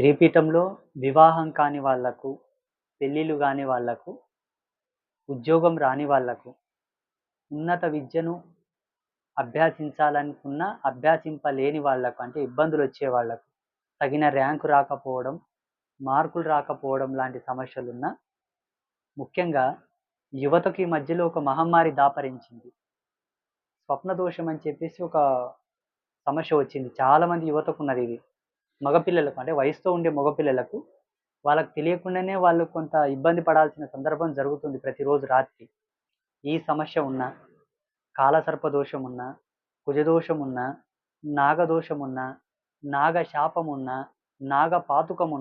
శ్రీపీఠంలో వివాహం కాని వాళ్ళకు పెళ్ళిళ్ళు కాని వాళ్ళకు ఉద్యోగం రాని వాళ్ళకు ఉన్నత విద్యను అభ్యసించాలనుకున్న అభ్యసింపలేని వాళ్ళకు అంటే ఇబ్బందులు వచ్చే వాళ్ళకు తగిన ర్యాంకు రాకపోవడం మార్కులు రాకపోవడం లాంటి సమస్యలున్న ముఖ్యంగా యువతకి మధ్యలో ఒక మహమ్మారి దాపరించింది. స్వప్న దోషం అని చెప్పేసి ఒక సమస్య వచ్చింది. చాలామంది యువతకు ఉన్నది ఇది. మగపిల్లలకు అంటే వయసుతో ఉండే మగపిల్లలకు వాళ్ళకి తెలియకుండానే వాళ్ళు కొంత ఇబ్బంది పడాల్సిన సందర్భం జరుగుతుంది ప్రతిరోజు రాత్రి. ఈ సమస్య ఉన్న కాలసర్ప దోషం ఉన్న కుజదోషం ఉన్న నాగదోషం ఉన్నా నాగ శాపం ఉన్న నాగ పాతుకం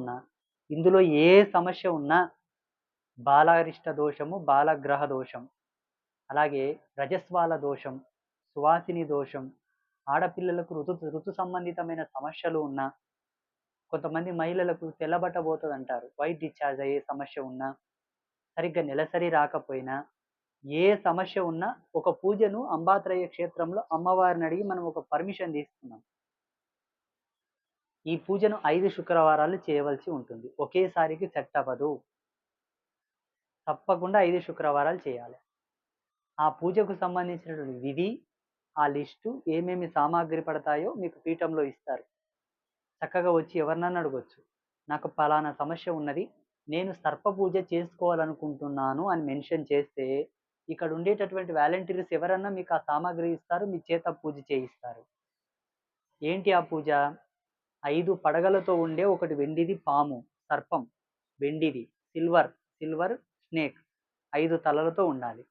ఇందులో ఏ సమస్య ఉన్నా బాలరిష్ట దోషము బాలగ్రహ దోషం అలాగే రజస్వాల దోషం సువాసిని దోషం ఆడపిల్లలకు ఋతు ఋతు సంబంధితమైన సమస్యలు ఉన్నా కొంతమంది మహిళలకు తెల్లబట్ట పోతుంది అంటారు వైట్ డిశ్చార్జ్ అయ్యే సమస్య ఉన్నా సరిగ్గా నెలసరి రాకపోయినా ఏ సమస్య ఉన్నా ఒక పూజను అంబాత్రయ క్షేత్రంలో అమ్మవారిని అడిగి మనం ఒక పర్మిషన్ తీసుకున్నాం. ఈ పూజను ఐదు శుక్రవారాలు చేయవలసి ఉంటుంది. ఒకేసారికి సెట్ అవ్వదు తప్పకుండా ఐదు శుక్రవారాలు చేయాలి. ఆ పూజకు సంబంధించినటువంటి విధి ఆ లిస్టు ఏమేమి సామాగ్రి పడతాయో మీకు పీఠంలో ఇస్తారు. చక్కగా వచ్చి ఎవరినన్నా అడగొచ్చు. నాకు పలానా సమస్య ఉన్నది నేను సర్ప పూజ చేసుకోవాలనుకుంటున్నాను అని మెన్షన్ చేస్తే ఇక్కడ ఉండేటటువంటి వాలంటీర్స్ ఎవరన్నా మీకు ఆ సామాగ్రి ఇస్తారు మీ చేత పూజ చేయిస్తారు. ఏంటి ఆ పూజ? ఐదు పడగలతో ఉండే ఒకటి వెండిది పాము సర్పం. వెండిది సిల్వర్ సిల్వర్ స్నేక్. ఐదు తలలతో ఉండాలి.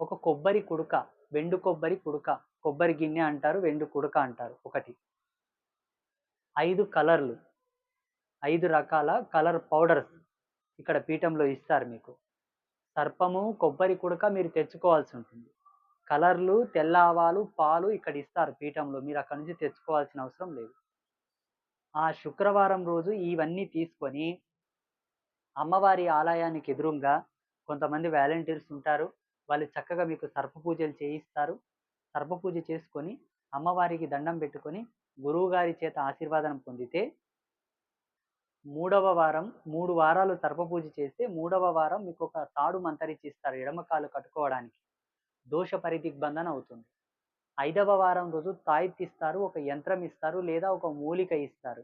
ఒక కొబ్బరి కుడుక వెండు కొబ్బరి కుడుక. కొబ్బరి గిన్నె అంటారు వెండు కుడుక అంటారు ఒకటి. ఐదు కలర్లు. ఐదు రకాల కలర్ పౌడర్స్ ఇక్కడ పీఠంలో ఇస్తారు మీకు. సర్పము కొబ్బరి కుడక మీరు తెచ్చుకోవాల్సి ఉంటుంది. కలర్లు తెల్ల ఆవాలు పాలు ఇక్కడ ఇస్తారు పీఠంలో. మీరు అక్కడ నుంచి తెచ్చుకోవాల్సిన అవసరం లేదు. ఆ శుక్రవారం రోజు ఇవన్నీ తీసుకొని అమ్మవారి ఆలయానికి ఎదురుగా కొంతమంది వాలంటీర్స్ ఉంటారు. వాళ్ళు చక్కగా మీకు సర్ప పూజలు చేయిస్తారు. సర్ప పూజ చేసుకొని అమ్మవారికి దండం పెట్టుకొని గురువుగారి చేత ఆశీర్వాదం పొందితే మూడవ వారం మూడు వారాలు సర్పపూజ చేస్తే మూడవ వారం మీకు ఒక తాడు మంతరించి ఇస్తారు ఎడమకాలు కట్టుకోవడానికి. దోష పరిదిగ్బంధన అవుతుంది. ఐదవ వారం రోజు తాయెత్తిస్తారు ఒక యంత్రం ఇస్తారు లేదా ఒక మూలిక ఇస్తారు.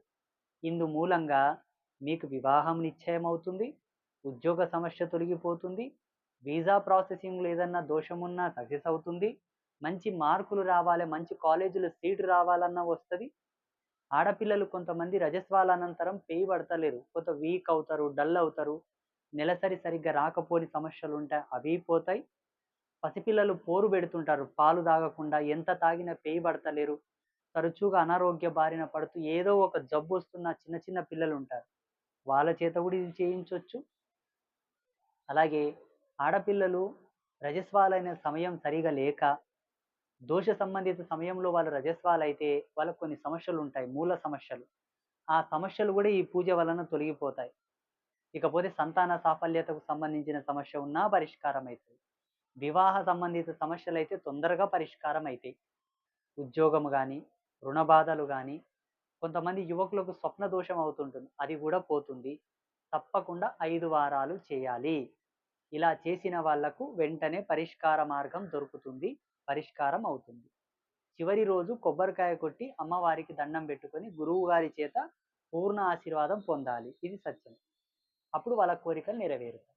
ఇందు మూలంగా మీకు వివాహం నిశ్చయం అవుతుంది ఉద్యోగ సమస్య తొలగిపోతుంది వీసా ప్రాసెసింగ్ ఏదన్నా దోషమున్నా సక్సెస్ అవుతుంది మంచి మార్కులు రావాలి మంచి కాలేజీలో సీటు రావాలన్నా వస్తుంది. ఆడపిల్లలు కొంతమంది రజస్వాల అనంతరం పేయి పడతలేరు. కొంత వీక్ అవుతారు డల్ అవుతారు. నెలసరి సరిగ్గా రాకపోని సమస్యలు ఉంటాయి అవి పోతాయి. పసిపిల్లలు పోరు పెడుతుంటారు. పాలు తాగకుండా ఎంత తాగినా పేయి పడతలేరు. తరచుగా అనారోగ్య బారిన పడుతూ ఏదో ఒక జబ్బు వస్తున్న చిన్న చిన్న పిల్లలు ఉంటారు వాళ్ళ చేత కూడా ఇది చేయించవచ్చు అలాగే ఆడపిల్లలు రజస్వాలైన సమయం సరిగా లేక దోష సంబంధిత సమయంలో వాళ్ళు అయితే వాళ్ళకు కొన్ని సమస్యలు ఉంటాయి మూల సమస్యలు. ఆ సమస్యలు కూడా ఈ పూజ వలన తొలగిపోతాయి. ఇకపోతే సంతాన సాఫల్యతకు సంబంధించిన సమస్య ఉన్నా పరిష్కారం అవుతుంది వివాహ సంబంధిత సమస్యలు అయితే తొందరగా పరిష్కారం అవుతాయి ఉద్యోగం కానీ రుణ బాధలు కానీ కొంతమంది యువకులకు స్వప్న దోషం అవుతుంటుంది. అది కూడా పోతుంది. తప్పకుండా ఐదు వారాలు చేయాలి. ఇలా చేసిన వాళ్ళకు వెంటనే పరిష్కార మార్గం దొరుకుతుంది. పరిష్కారం అవుతుంది. చివరి రోజు కొబ్బరికాయ కొట్టి అమ్మవారికి దండం పెట్టుకొని గురువు గారి చేత పూర్ణ ఆశీర్వాదం పొందాలి. ఇది సత్యం. అప్పుడు వాళ్ళ కోరికలు నెరవేరుతాయి.